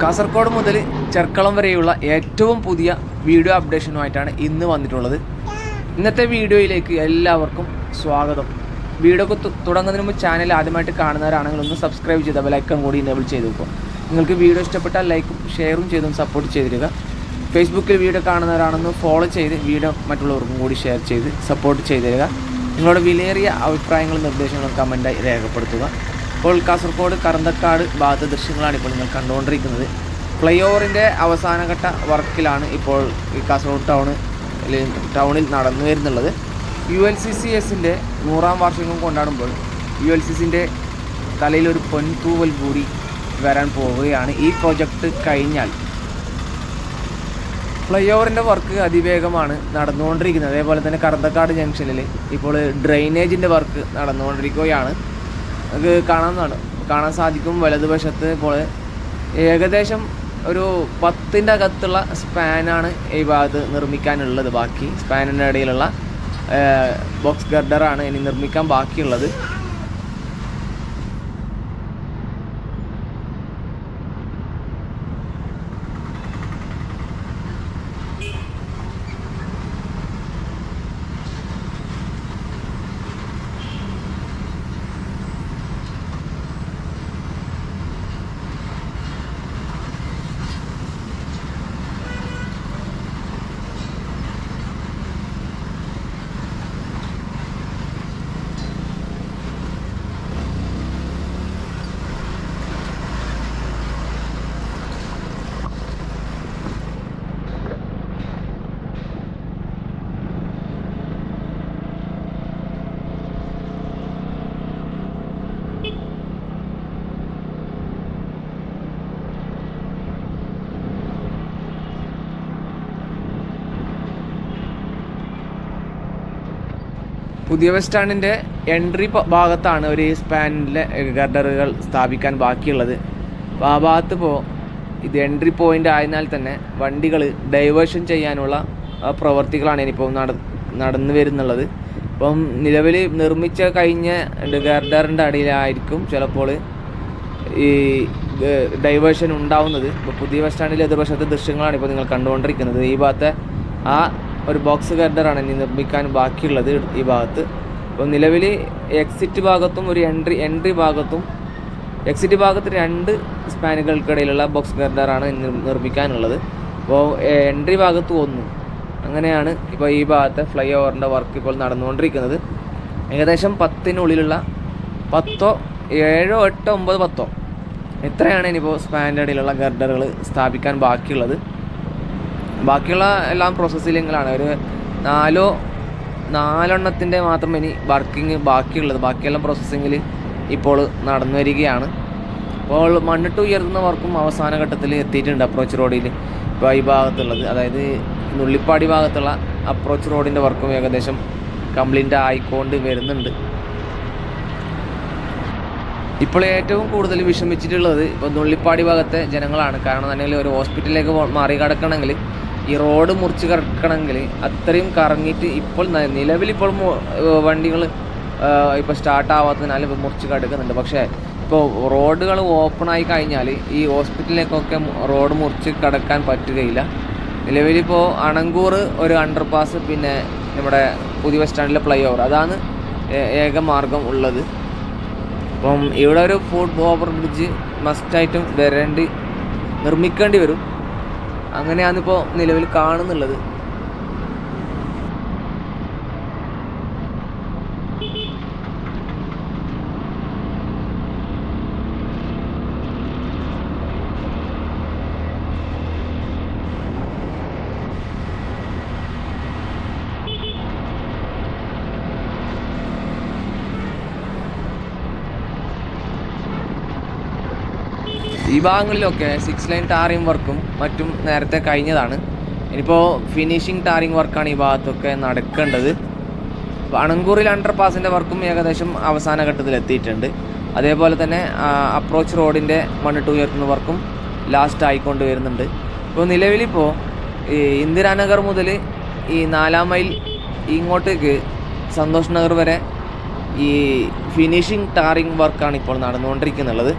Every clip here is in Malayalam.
കാസർഗോഡ് മുതൽ ചെർക്കളം വരെയുള്ള ഏറ്റവും പുതിയ വീഡിയോ അപ്ഡേഷനുമായിട്ടാണ് ഇന്ന് വന്നിട്ടുള്ളത്. ഇന്നത്തെ വീഡിയോയിലേക്ക് എല്ലാവർക്കും സ്വാഗതം. വീഡിയോ തുടങ്ങുന്നതിന് മുമ്പ് ചാനൽ ആദ്യമായിട്ട് കാണുന്നവരാണെങ്കിൽ ഒന്ന് സബ്സ്ക്രൈബ് ചെയ്ത ബെലൈക്കൺ കൂടി ഇനേബിൾ ചെയ്ത് വെക്കും നിങ്ങൾക്ക് വീഡിയോ ഇഷ്ടപ്പെട്ടാൽ ലൈക്കും ഷെയറും ചെയ്തും സപ്പോർട്ട് ചെയ്തിരിക്കുക. ഫേസ്ബുക്കിൽ വീഡിയോ കാണുന്നവരാണെന്ന് ഫോളോ ചെയ്ത് വീഡിയോ മറ്റുള്ളവർക്കും കൂടി ഷെയർ ചെയ്ത് സപ്പോർട്ട് ചെയ്തിരിക നിങ്ങളുടെ വിലയേറിയ അഭിപ്രായങ്ങളും നിർദ്ദേശങ്ങളും കമന്റായി രേഖപ്പെടുത്തുക. ഇപ്പോൾ കാസർഗോഡ് കറന്തക്കാട് ഭാഗത്തെ ദൃശ്യങ്ങളാണ് ഇപ്പോൾ നിങ്ങൾ കണ്ടുകൊണ്ടിരിക്കുന്നത്. ഫ്ലൈ ഓവറിന്റെ അവസാനഘട്ട വർക്കിലാണ് ഇപ്പോൾ ഈ കാസർഗോഡ് ടൗണ് ടൗണിൽ നടന്നു വരുന്നുള്ളത്. യു എൽ സി സി എസിന്റെ നൂറാം വാർഷികം കൊണ്ടാടുമ്പോൾ യു എൽ സി സിന്റെ തലയിൽ ഒരു പൊൻതൂവൽ കൂടി വരാൻ പോവുകയാണ്. ഈ പ്രോജക്റ്റ് കഴിഞ്ഞാൽ ഫ്ലൈ ഓവറിന്റെ വർക്ക് അതിവേഗമാണ് നടന്നുകൊണ്ടിരിക്കുന്നത്. അതേപോലെ തന്നെ കറന്തക്കാട് ജംഗ്ഷനിൽ ഇപ്പോൾ ഡ്രെയിനേജിന്റെ വർക്ക് നടന്നുകൊണ്ടിരിക്കുകയാണ്. കാണാൻ കാണാൻ സാധിക്കും വലതുവശത്ത് പോലെ. ഏകദേശം ഒരു പത്തിന്റെ അകത്തുള്ള സ്പാനാണ് ഈ ഭാഗത്ത് നിർമ്മിക്കാനുള്ളത്. ബാക്കി സ്പാനിന്റെ ഇടയിലുള്ള ബോക്സ് ഗർഡറാണ് ഇനി നിർമ്മിക്കാൻ ബാക്കിയുള്ളത്. പുതിയ ബസ് സ്റ്റാൻഡിന്റെ എൻട്രി ഭാഗത്താണ് ഒരു സ്പാനിലെ ഗർഡറുകൾ സ്ഥാപിക്കാൻ ബാക്കിയുള്ളത്. അപ്പോൾ ആ ഭാഗത്ത് ഇപ്പോൾ ഇത് എൻട്രി പോയിന്റ് ആയതിനാൽ തന്നെ വണ്ടികൾ ഡൈവേർഷൻ ചെയ്യാനുള്ള പ്രവർത്തികളാണ് ഇനിയിപ്പോൾ നട നടന്നു വരുന്നുള്ളത്. ഇപ്പം നിലവിൽ നിർമ്മിച്ച കഴിഞ്ഞ ഗർഡറിന്റെ അടിയിലായിരിക്കും ചിലപ്പോൾ ഈ ഡൈവേർഷൻ ഉണ്ടാവുന്നത്. ഇപ്പോൾ പുതിയ ബസ് സ്റ്റാൻഡിലെ എതിർവശത്തെ ദൃശ്യങ്ങളാണ് ഇപ്പോൾ നിങ്ങൾ കണ്ടുകൊണ്ടിരിക്കുന്നത്. ഈ ഭാഗത്തെ ആ ഒരു ബോക്സ് ഗർഡറാണ് ഇനി നിർമ്മിക്കാൻ ബാക്കിയുള്ളത് ഈ ഭാഗത്ത്. അപ്പോൾ നിലവിൽ എക്സിറ്റ് ഭാഗത്തും ഒരു എൻട്രി എൻട്രി ഭാഗത്തും എക്സിറ്റ് ഭാഗത്ത് രണ്ട് സ്പാനുകൾക്കിടയിലുള്ള ബോക്സ് ഗർഡറാണ് ഇനി നിർമ്മിക്കാനുള്ളത്. അപ്പോൾ എൻട്രി ഭാഗത്ത് ഒന്ന്. അങ്ങനെയാണ് ഇപ്പോൾ ഈ ഭാഗത്തെ ഫ്ലൈ ഓവറിന്റെ വർക്ക് ഇപ്പോൾ നടന്നുകൊണ്ടിരിക്കുന്നത്. ഏകദേശം പത്തിനുള്ളിലുള്ള പത്തോ ഏഴോ എട്ടോ ഒമ്പത് പത്തോ. എത്രയാണ് ഇനിയിപ്പോൾ സ്പാന്റെ ഇടയിലുള്ള ഗർഡറുകൾ സ്ഥാപിക്കാൻ ബാക്കിയുള്ളത്. ബാക്കിയുള്ള എല്ലാം പ്രോസസ്സിങ്ങിലാണ് ഒരു നാലോ നാലെണ്ണത്തിന്റെ മാത്രം ഇനി വർക്കിംഗ് ബാക്കിയുള്ളത്. ബാക്കിയെല്ലാം പ്രോസസ്സിങ്ങിൽ ഇപ്പോൾ നടന്നു വരികയാണ്. അപ്പോൾ മണ്ണിട്ട് ഉയർത്തുന്ന വർക്കും അവസാന ഘട്ടത്തിൽ എത്തിയിട്ടുണ്ട് അപ്രോച്ച് റോഡിൽ ഇപ്പോൾ ഈ ഭാഗത്തുള്ളത്. അതായത് നുള്ളിപ്പാടി ഭാഗത്തുള്ള അപ്രോച്ച് റോഡിന്റെ വർക്കും ഏകദേശം കംപ്ലീറ്റ് ആയിക്കൊണ്ട് വരുന്നുണ്ട്. ഇപ്പോൾ ഏറ്റവും കൂടുതൽ വിഷമിച്ചിട്ടുള്ളത് ഇപ്പോൾ നുള്ളിപ്പാടി ഭാഗത്തെ ജനങ്ങളാണ്. കാരണം തന്നെ ഒരു ഹോസ്പിറ്റലിലേക്ക് മാറി കിടക്കണമെങ്കിൽ ഈ റോഡ് മുറിച്ച് കിടക്കണമെങ്കിൽ അത്രയും കറങ്ങിയിട്ട് ഇപ്പോൾ നിലവിലിപ്പോൾ വണ്ടികൾ ഇപ്പോൾ സ്റ്റാർട്ടാവാത്തതിനാൽ ഇപ്പോൾ മുറിച്ച് കിടക്കുന്നുണ്ട്. പക്ഷേ ഇപ്പോൾ റോഡുകൾ ഓപ്പൺ ആയി കഴിഞ്ഞാൽ ഈ ഹോസ്പിറ്റലിലേക്കൊക്കെ റോഡ് മുറിച്ച് കിടക്കാൻ പറ്റുകയില്ല. നിലവിലിപ്പോൾ അണങ്കൂർ ഒരു അണ്ടർ പാസ് പിന്നെ നമ്മുടെ പുതിയ ബസ് സ്റ്റാൻഡിലെ ഫ്ലൈ ഓവർ അതാണ് ഏക മാർഗം ഉള്ളത്. അപ്പം ഇവിടെ ഒരു ഫുഡ് ഓവർ ബ്രിഡ്ജ് മസ്റ്റായിട്ടും വരേണ്ടി നിർമ്മിക്കേണ്ടി വരും. അങ്ങനെയാണ് ഇപ്പോൾ നിലവിൽ കാണുന്നുള്ളത്. ഈ ഭാഗങ്ങളിലൊക്കെ സിക്സ് ലൈൻ ടാറിംഗ് വർക്കും മറ്റും നേരത്തെ കഴിഞ്ഞതാണ്. ഇനിയിപ്പോൾ ഫിനിഷിംഗ് ടാറിംഗ് വർക്കാണ് ഈ ഭാഗത്തൊക്കെ നടക്കേണ്ടത്. അണങ്കൂറിൽ അണ്ടർ പാസിന്റെ വർക്കും ഏകദേശം അവസാന ഘട്ടത്തിൽ എത്തിയിട്ടുണ്ട്. അതേപോലെ തന്നെ അപ്രോച്ച് റോഡിന്റെ മണ്ണിട്ട് ഉയർത്തുന്ന വർക്കും ലാസ്റ്റ് ആയിക്കൊണ്ട് വരുന്നുണ്ട്. ഇപ്പോൾ നിലവിലിപ്പോൾ ഈ ഇന്ദിരാനഗർ മുതൽ ഈ നാലാം മൈൽ ഇങ്ങോട്ടേക്ക് സന്തോഷ് നഗർ വരെ ഈ ഫിനിഷിംഗ് ടാറിംഗ് വർക്കാണ് ഇപ്പോൾ നടന്നുകൊണ്ടിരിക്കുന്നുള്ളത്.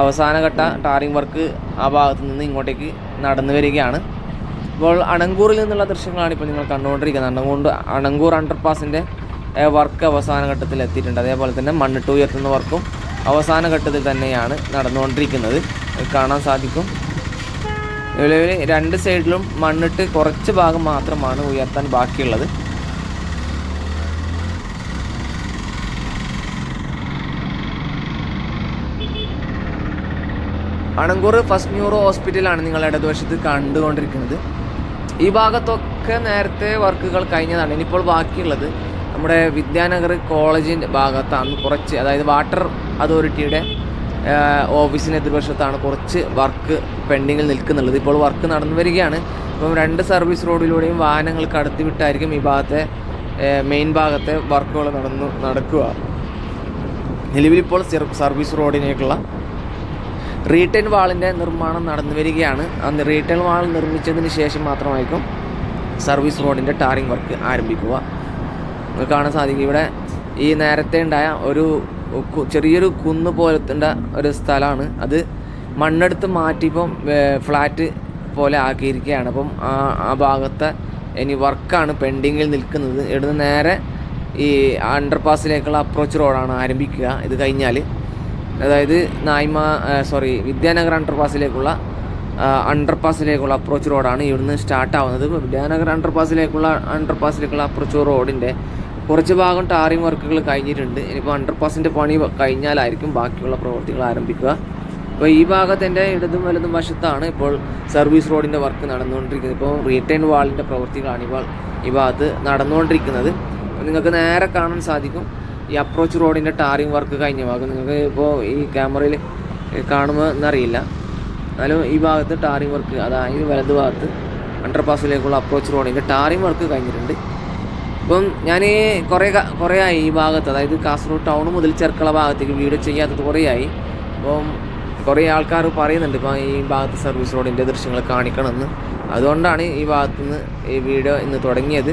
അവസാനഘട്ട ടാറിംഗ് വർക്ക് ആ ഭാഗത്ത് നിന്ന് ഇങ്ങോട്ടേക്ക് നടന്നു വരികയാണ്. ഇപ്പോൾ അണങ്കൂറിൽ നിന്നുള്ള ദൃശ്യങ്ങളാണ് ഇപ്പോൾ നിങ്ങൾ കണ്ടുകൊണ്ടിരിക്കുന്നത്. അണങ്കൂർ അണങ്കൂർ അണ്ടർപാസിന്റെ വർക്ക് അവസാന ഘട്ടത്തിൽ എത്തിയിട്ടുണ്ട്. അതേപോലെ തന്നെ മണ്ണിട്ട് ഉയർത്തുന്ന വർക്കും അവസാന ഘട്ടത്തിൽ തന്നെയാണ് നടന്നുകൊണ്ടിരിക്കുന്നത്. കാണാൻ സാധിക്കും. നിലവിൽ രണ്ട് സൈഡിലും മണ്ണിട്ട് കുറച്ച് ഭാഗം മാത്രമാണ് ഉയർത്താൻ ബാക്കിയുള്ളത്. അണങ്കൂർ ഫസ്റ്റ് ന്യൂറോ ഹോസ്പിറ്റലാണ് നിങ്ങൾ ഇടതുവശത്ത് കണ്ടുകൊണ്ടിരിക്കുന്നത്. ഈ ഭാഗത്തൊക്കെ നേരത്തെ വർക്കുകൾ കഴിഞ്ഞതാണ്. ഇനിയിപ്പോൾ ബാക്കിയുള്ളത് നമ്മുടെ വിദ്യാനഗർ കോളേജിന്റെ ഭാഗത്താണ് കുറച്ച് അതായത് വാട്ടർ അതോറിറ്റിയുടെ ഓഫീസിന് എതിർവശത്താണ് കുറച്ച് വർക്ക് പെൻഡിങ്ങിൽ നിൽക്കുന്നുള്ളത്. ഇപ്പോൾ വർക്ക് നടന്നു വരികയാണ്. ഇപ്പം രണ്ട് സർവീസ് റോഡിലൂടെയും വാഹനങ്ങൾ കടത്തിവിട്ടായിരിക്കും ഈ ഭാഗത്തെ മെയിൻ ഭാഗത്തെ വർക്കുകൾ നടന്നു നടക്കുക. നിലവിലിപ്പോൾ സർവീസ് റോഡിനേക്കുള്ള റീറ്റെയിൽ വാളിന്റെ നിർമ്മാണം നടന്നു വരികയാണ്. അന്ന് റീറ്റെയിൽ വാൾ നിർമ്മിച്ചതിന് ശേഷം മാത്രമായിരിക്കും സർവീസ് റോഡിന്റെ ടാറിംഗ് വർക്ക് ആരംഭിക്കുക. നിങ്ങൾക്ക് കാണാൻ സാധിക്കും. ഇവിടെ ഈ നേരത്തെ ഉണ്ടായ ഒരു ചെറിയൊരു കുന്ന് പോലത്തേണ്ട ഒരു സ്ഥലമാണ്. അത് മണ്ണെടുത്ത് മാറ്റിയിപ്പം ഫ്ലാറ്റ് പോലെ ആക്കിയിരിക്കുകയാണ്. അപ്പം ആ ഭാഗത്തെ ഇനി വർക്കാണ് പെൻഡിങ്ങിൽ നിൽക്കുന്നത്. ഇവിടുന്ന് നേരെ ഈ അണ്ടർപാസിലേക്കുള്ള അപ്രോച്ച് റോഡാണ് ആരംഭിക്കുക. ഇത് കഴിഞ്ഞാൽ അതായത് നായ്മ സോറി വിദ്യാനഗർ അണ്ടർപാസിലേക്കുള്ള അണ്ടർപാസിലേക്കുള്ള അപ്രോച്ച് റോഡാണ് ഇവിടുന്ന് സ്റ്റാർട്ട് ആവുന്നത്. വിദ്യാനഗർ അണ്ടർപാസിലേക്കുള്ള അണ്ടർപാസിലേക്കുള്ള അപ്രോച്ച് റോഡിന്റെ കുറച്ച് ഭാഗം ടാറിംഗ് വർക്കുകൾ കഴിഞ്ഞിട്ടുണ്ട്. ഇനിയിപ്പോൾ അണ്ടർപാസിന്റെ പണി കഴിഞ്ഞാലായിരിക്കും ബാക്കിയുള്ള പ്രവൃത്തികൾ ആരംഭിക്കുക. അപ്പോൾ ഈ ഭാഗത്തിന്റെ ഇടതും വലതും വശത്താണ് ഇപ്പോൾ സർവീസ് റോഡിന്റെ വർക്ക് നടന്നുകൊണ്ടിരിക്കുന്നത്. ഇപ്പോൾ റീറ്റേൺ വാളിന്റെ പ്രവൃത്തികളാണ് ഇപ്പോൾ ഈ ഭാഗത്ത് നടന്നുകൊണ്ടിരിക്കുന്നത്. നിങ്ങൾക്ക് നേരെ കാണാൻ സാധിക്കും. ഈ അപ്രോച്ച് റോഡിന്റെ ടാറിംഗ് വർക്ക് കഴിഞ്ഞ ഭാഗം. നിങ്ങൾക്ക് ഇപ്പോൾ ഈ ക്യാമറയിൽ കാണുമ്പോൾ എന്നറിയില്ല. എന്നാലും ഈ ഭാഗത്ത് ടാറിംഗ് വർക്ക് അതായത് വലത് ഭാഗത്ത് അണ്ടർപാസിലേക്കുള്ള അപ്രോച്ച് റോഡിന്റെ ടാറിംഗ് വർക്ക് കഴിഞ്ഞിട്ടുണ്ട്. ഇപ്പം ഞാൻ കുറേ കുറേ ആയി ഈ ഭാഗത്ത്. അതായത് കാസർഗോഡ് ടൗൺ മുതൽ ചെർക്കള ഭാഗത്തേക്ക് വീഡിയോ ചെയ്യാത്തത് കുറേ ആയി. അപ്പം കുറേ ആൾക്കാർ പറയുന്നുണ്ട് ഇപ്പം ഈ ഭാഗത്ത് സർവീസ് റോഡിന്റെ ദൃശ്യങ്ങൾ കാണിക്കണമെന്ന്. അതുകൊണ്ടാണ് ഈ ഭാഗത്തുനിന്ന് ഈ വീഡിയോ ഇന്ന് തുടങ്ങിയത്.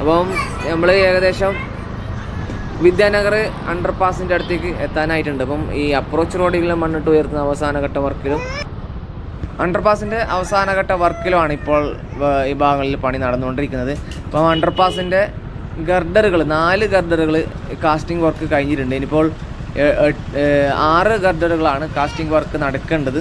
അപ്പം നമ്മൾ ഏകദേശം വിദ്യാനഗർ അണ്ടർപാസിന്റെ അടുത്തേക്ക് എത്താനായിട്ടുണ്ട്. അപ്പം ഈ അപ്രോച്ച് റോഡിലെ മണ്ണിട്ട് ഉയർത്തുന്ന അവസാനഘട്ട വർക്കിലും അണ്ടർപാസിന്റെ അവസാനഘട്ട വർക്കിലുമാണ് ഇപ്പോൾ ഈ ഭാഗങ്ങളിൽ പണി നടന്നുകൊണ്ടിരിക്കുന്നത്. അപ്പം അണ്ടർപാസിന്റെ ഗർഡറുകൾ നാല് ഗർഡറുകൾ കാസ്റ്റിംഗ് വർക്ക് കഴിഞ്ഞിട്ടുണ്ട്. ഇനിയിപ്പോൾ ആറ് ഗർഡറുകളാണ് കാസ്റ്റിംഗ് വർക്ക് നടക്കേണ്ടത്.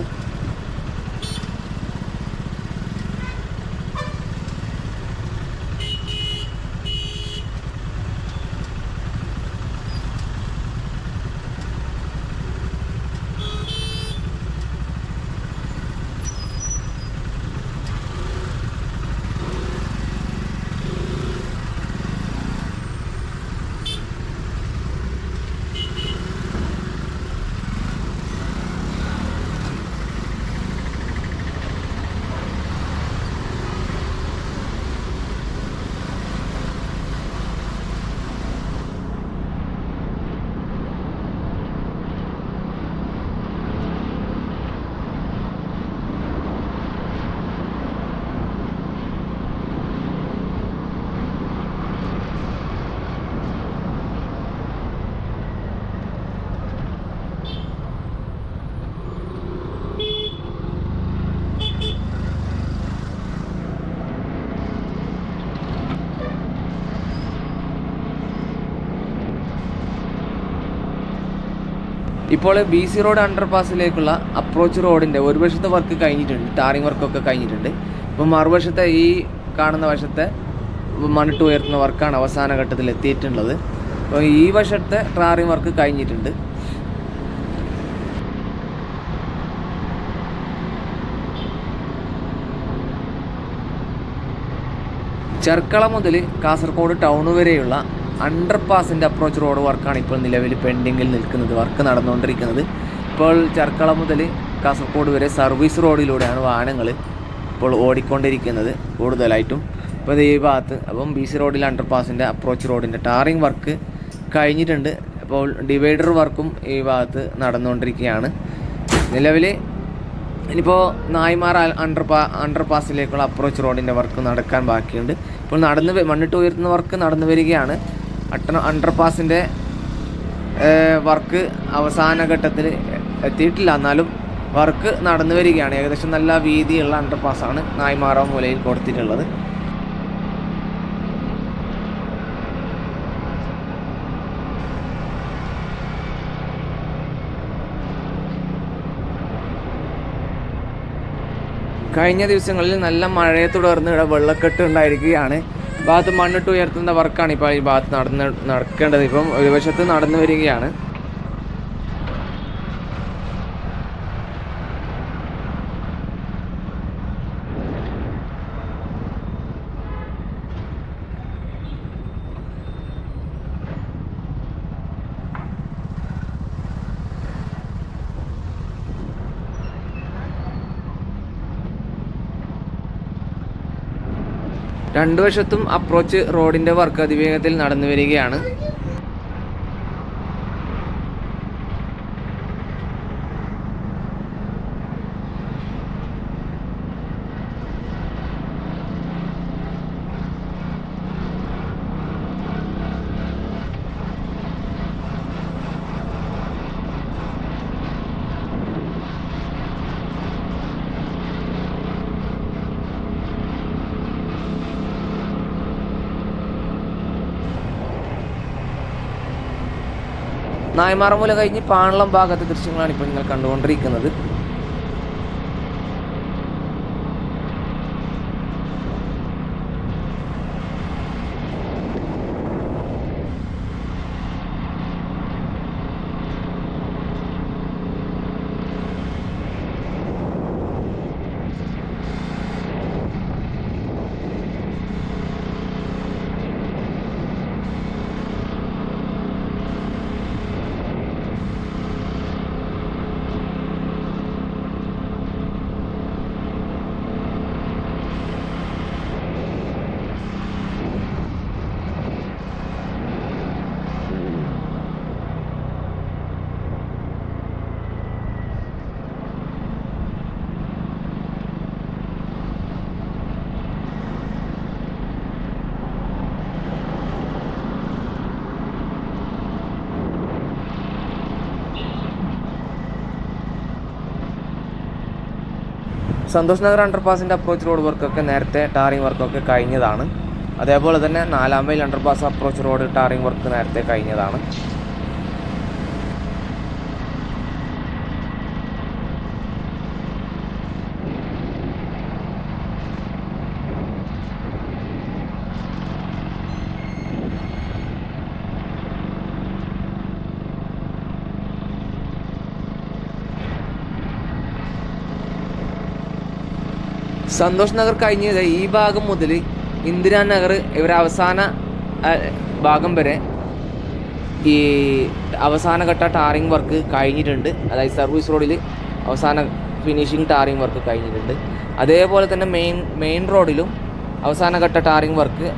ഇപ്പോൾ ബി സി റോഡ് അണ്ടർപാസിലേക്കുള്ള അപ്രോച്ച് റോഡിന്റെ ഒരു വശത്തെ വർക്ക് കഴിഞ്ഞിട്ടുണ്ട് ടാറിംഗ് വർക്കൊക്കെ കഴിഞ്ഞിട്ടുണ്ട്. ഇപ്പം മറുവശത്തെ ഈ കാണുന്ന വശത്തെ മണിട്ട് ഉയർത്തുന്ന വർക്കാണ് അവസാന ഘട്ടത്തിൽ എത്തിയിട്ടുള്ളത്. അപ്പോൾ ഈ വശത്തെ ടാറിംഗ് വർക്ക് കഴിഞ്ഞിട്ടുണ്ട്. ചെർക്കള മുതൽ കാസർഗോഡ് ടൗൺ വരെയുള്ള അണ്ടർപാസിന്റെ അപ്രോച്ച് റോഡ് വർക്കാണ് ഇപ്പോൾ നിലവിൽ പെൻഡിങ്ങിൽ നിൽക്കുന്നത്. വർക്ക് നടന്നുകൊണ്ടിരിക്കുന്നത്. ഇപ്പോൾ ചർക്കള മുതൽ കാസർഗോഡ് വരെ സർവീസ് റോഡിലൂടെയാണ് വാഹനങ്ങൾ ഇപ്പോൾ ഓടിക്കൊണ്ടിരിക്കുന്നത് കൂടുതലായിട്ടും. ഇപ്പോൾ ഈ ഭാഗത്ത് അപ്പം ബി സി റോഡിൽ അണ്ടർപാസിന്റെ അപ്രോച്ച് റോഡിന്റെ ടാറിങ് വർക്ക് കഴിഞ്ഞിട്ടുണ്ട്. അപ്പോൾ ഡിവൈഡർ വർക്കും ഈ ഭാഗത്ത് നടന്നുകൊണ്ടിരിക്കുകയാണ്. നിലവിൽ ഇനിയിപ്പോൾ നായ്മാർ അണ്ടർ പാസിലേക്കുള്ള അപ്രോച്ച് റോഡിന്റെ വർക്ക് നടക്കാൻ ബാക്കിയുണ്ട്. ഇപ്പോൾ നടന്ന് മണ്ണിട്ട് ഉയർത്തുന്ന വർക്ക് നടന്നു വരികയാണ്. അട്ട അണ്ടർപാസിന്റെ വർക്ക് അവസാന ഘട്ടത്തിൽ എത്തിയിട്ടില്ല. എന്നാലും വർക്ക് നടന്നു വരികയാണ്. ഏകദേശം നല്ല വീതിയുള്ള അണ്ടർപാസ്സാണ് നായ്മാറ മൂലയിൽ കൊടുത്തിട്ടുള്ളത്. കഴിഞ്ഞ ദിവസങ്ങളിൽ നല്ല മഴയെ തുടർന്ന് ഇവിടെ വെള്ളക്കെട്ട് ഉണ്ടായിരിക്കുകയാണ്. ഭാഗത്ത് മണ്ണിട്ട് ഉയർത്തുന്ന വർക്കാണ് ഇപ്പോൾ ഈ ഭാഗത്ത് നടന്ന് നടക്കേണ്ടത്. ഇപ്പം ഒരു വശത്ത് നടന്നു വരികയാണ്. രണ്ടു വശത്തും അപ്രോച്ച് റോഡിന്റെ വർക്ക് അതിവേഗത്തിൽ നടന്നു വരികയാണ് നായ്മാറമൂല കഴിഞ്ഞ് പാണളം ഭാഗത്തെ ദൃശ്യങ്ങളാണ് ഇപ്പോൾ നിങ്ങൾ കണ്ടുകൊണ്ടിരിക്കുന്നത്. സന്തോഷ് നഗർ അണ്ടർപാസിന്റെ അപ്രോച്ച് റോഡ് വർക്കൊക്കെ നേരത്തെ ടാറിംഗ് വർക്കൊക്കെ കഴിഞ്ഞതാണ്. അതേപോലെ തന്നെ നാലാം mile underpass approach road tarring work നേരത്തെ കഴിഞ്ഞതാണ്. സന്തോഷ് നഗർ കഴിഞ്ഞത് ഈ ഭാഗം മുതൽ ഇന്ദിരാ നഗർ ഇവരെ അവസാന ഭാഗം വരെ ഈ അവസാനഘട്ട ടാറിംഗ് വർക്ക് കഴിഞ്ഞിട്ടുണ്ട്. അതായത് സർവീസ് റോഡിൽ അവസാന ഫിനിഷിംഗ് ടാറിംഗ് വർക്ക് കഴിഞ്ഞിട്ടുണ്ട്. അതേപോലെ തന്നെ മെയിൻ മെയിൻ റോഡിലും അവസാനഘട്ട ടാറിംഗ് വർക്ക്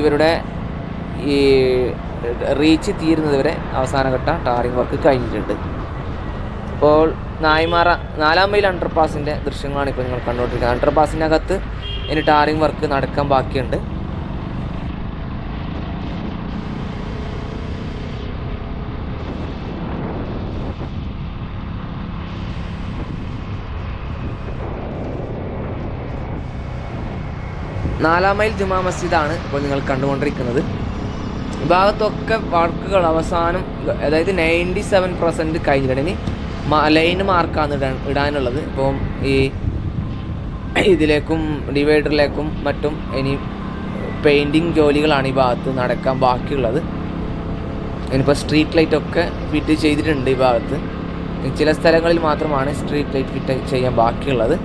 ഇവരുടെ ഈ റീച്ച് തീരുന്നത് വരെ അവസാനഘട്ട ടാറിംഗ് വർക്ക് കഴിഞ്ഞിട്ടുണ്ട്. ഇപ്പോൾ നായ്മാറ നാലാം മൈൽ അണ്ടർപാസിന്റെ ദൃശ്യങ്ങളാണ് ഇപ്പോൾ നിങ്ങൾ കണ്ടുകൊണ്ടിരിക്കുന്നത്. അണ്ടർപാസിന്റെ അകത്ത് ഇനി ടാറിംഗ് വർക്ക് നടക്കാൻ ബാക്കിയുണ്ട്. നാലാം മൈൽ ജുമാ മസ്ജിദാണ് ഇപ്പോൾ നിങ്ങൾ കണ്ടുകൊണ്ടിരിക്കുന്നത്. ഭാഗത്തൊക്കെ വർക്കുകൾ അവസാനം അതായത് നയന്റി സെവൻ പെർസെന്റ് കഴിഞ്ഞിട്ടുണ്ട്. ഇനി ലൈൻ മാർക്കാണ് ഇടാൻ ഇടാനുള്ളത്. ഇപ്പം ഈ ഇതിലേക്കും ഡിവൈഡറിലേക്കും മറ്റും ഇനി പെയിന്റിങ് ജോലികളാണ് ഈ ഭാഗത്ത് നടക്കാൻ ബാക്കിയുള്ളത്. ഇനിയിപ്പോൾ സ്ട്രീറ്റ് ലൈറ്റ് ഒക്കെ ഫിറ്റ് ചെയ്തിട്ടുണ്ട് ഈ ഭാഗത്ത്. ചില സ്ഥലങ്ങളിൽ മാത്രമാണ് സ്ട്രീറ്റ് ലൈറ്റ് ഫിറ്റ് ചെയ്യാൻ ബാക്കിയുള്ളത്.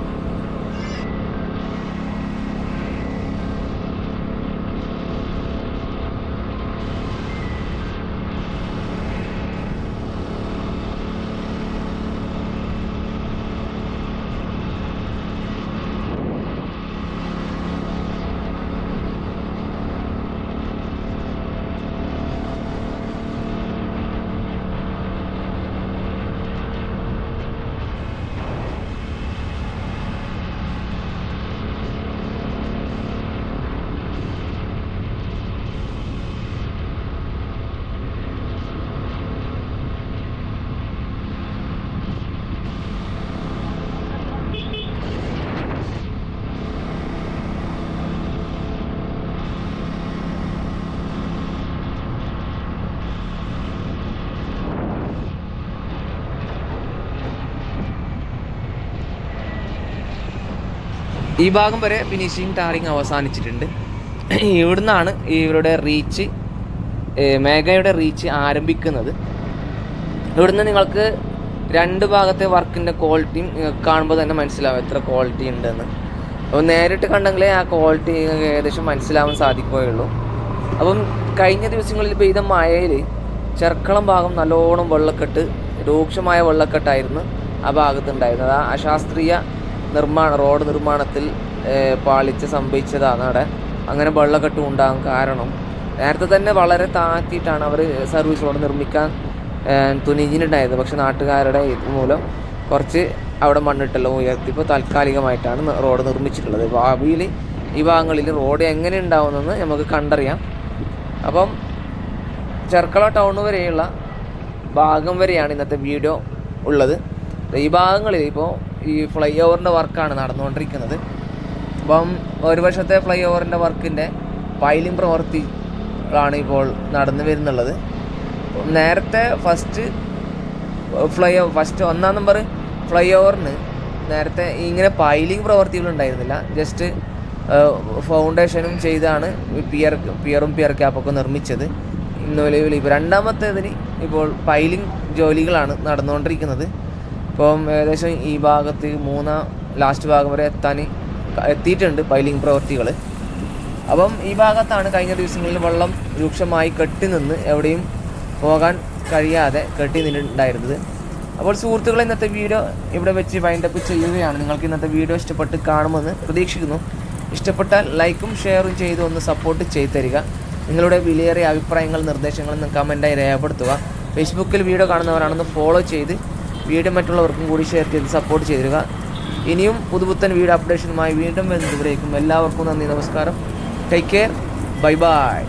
ഈ ഭാഗം വരെ ഫിനിഷിങ് ടാറിങ് അവസാനിച്ചിട്ടുണ്ട്. ഇവിടുന്നാണ് ഇവരുടെ റീച്ച് മേഘയുടെ റീച്ച് ആരംഭിക്കുന്നത്. ഇവിടുന്ന് നിങ്ങൾക്ക് രണ്ട് ഭാഗത്തെ വർക്കിന്റെ ക്വാളിറ്റിയും കാണുമ്പോൾ തന്നെ മനസ്സിലാവും എത്ര ക്വാളിറ്റി ഉണ്ടെന്ന്. അപ്പോൾ നേരിട്ട് കണ്ടെങ്കിലേ ആ ക്വാളിറ്റി ഏകദേശം മനസ്സിലാവാൻ സാധിക്കുകയുള്ളൂ. അപ്പം കഴിഞ്ഞ ദിവസങ്ങളിൽ പെയ്ത മഴയിൽ ചെർക്കളം ഭാഗം നല്ലോണം വെള്ളക്കെട്ട് രൂക്ഷമായ വെള്ളക്കെട്ടായിരുന്നു ആ ഭാഗത്തുണ്ടായിരുന്നത്. ആ അശാസ്ത്രീയ നിർമ്മാണ റോഡ് നിർമ്മാണത്തിൽ പാളിച്ച് സംഭവിച്ചതാണ് അവിടെ. അങ്ങനെ വെള്ളക്കെട്ടും ഉണ്ടാകാൻ കാരണം. നേരത്തെ തന്നെ വളരെ താഴ്ത്തിയിട്ടാണ് അവർ സർവീസ് റോഡ് നിർമ്മിക്കാൻ തുനിഞ്ഞിട്ടുണ്ടായത്. പക്ഷെ നാട്ടുകാരുടെ ഇത് മൂലം കുറച്ച് അവിടെ മണ്ണിട്ടെല്ലാം ഉയർത്തി. ഇപ്പോൾ താൽക്കാലികമായിട്ടാണ് റോഡ് നിർമ്മിച്ചിട്ടുള്ളത്. ഭാവിയിൽ ഈ ഭാഗങ്ങളിൽ റോഡ് എങ്ങനെ ഉണ്ടാവുമെന്ന് നമുക്ക് കണ്ടറിയാം. അപ്പം ചെർക്കള ടൗൺ വരെയുള്ള ഭാഗം വരെയാണ് ഇന്നത്തെ വീഡിയോ ഉള്ളത്. ഈ ഭാഗങ്ങളിൽ ഇപ്പോൾ ഈ ഫ്ലൈ ഓവറിന്റെ വർക്കാണ് നടന്നുകൊണ്ടിരിക്കുന്നത്. അപ്പം ഒരു വർഷത്തെ ഫ്ലൈ ഓവറിന്റെ വർക്കിന്റെ പൈലിംഗ് പ്രവൃത്തികളാണ് ഇപ്പോൾ നടന്നു വരുന്നുള്ളത്. നേരത്തെ ഫസ്റ്റ് ഫ്ലൈ ഓവർ ഫസ്റ്റ് ഒന്നാം നമ്പർ ഫ്ലൈ ഓവറിന് നേരത്തെ ഇങ്ങനെ പൈലിംഗ് പ്രവർത്തികൾ ഉണ്ടായിരുന്നില്ല. ജസ്റ്റ് ഫൗണ്ടേഷനും ചെയ്താണ് പിയർ പിയറും പിയർ ക്യാപ്പൊക്കെ നിർമ്മിച്ചത്. നിലവിൽ ഇപ്പോൾ രണ്ടാമത്തേതിന് ഇപ്പോൾ പൈലിംഗ് ജോലികളാണ് നടന്നുകൊണ്ടിരിക്കുന്നത്. ഇപ്പം ഏകദേശം ഈ ഭാഗത്ത് മൂന്നാം ലാസ്റ്റ് ഭാഗം വരെ എത്താൻ എത്തിയിട്ടുണ്ട് പൈലിംഗ് പ്രവൃത്തികൾ. അപ്പം ഈ ഭാഗത്താണ് കഴിഞ്ഞ ദിവസങ്ങളിൽ വെള്ളം രൂക്ഷമായി കെട്ടി നിന്ന് എവിടെയും പോകാൻ കഴിയാതെ കെട്ടി നിന്നിട്ടുണ്ടായിരുന്നത്. അപ്പോൾ സുഹൃത്തുക്കളെ ഇന്നത്തെ വീഡിയോ ഇവിടെ വെച്ച് വൈൻഡപ്പ് ചെയ്യുകയാണ്. നിങ്ങൾക്ക് ഇന്നത്തെ വീഡിയോ ഇഷ്ടപ്പെട്ട് കാണുമെന്ന് പ്രതീക്ഷിക്കുന്നു. ഇഷ്ടപ്പെട്ടാൽ ലൈക്കും ഷെയറും ചെയ്ത് ഒന്ന് സപ്പോർട്ട് ചെയ്ത് തരിക. നിങ്ങളുടെ വിലയേറിയ അഭിപ്രായങ്ങൾ നിർദ്ദേശങ്ങളും കമന്റായി രേഖപ്പെടുത്തുക. ഫേസ്ബുക്കിൽ വീഡിയോ കാണുന്നവരാണെന്ന് ഫോളോ ചെയ്ത് വീഡിയോ മറ്റുള്ളവർക്കും കൂടി ഷെയർ ചെയ്ത് സപ്പോർട്ട് ചെയ്തിരുക. ഇനിയും പുതുപുത്തൻ വീഡിയോ അപ്ഡേഷനുമായി വീണ്ടും വരുന്നതുവരേക്കും എല്ലാവർക്കും നന്ദി നമസ്കാരം. Take care bye bye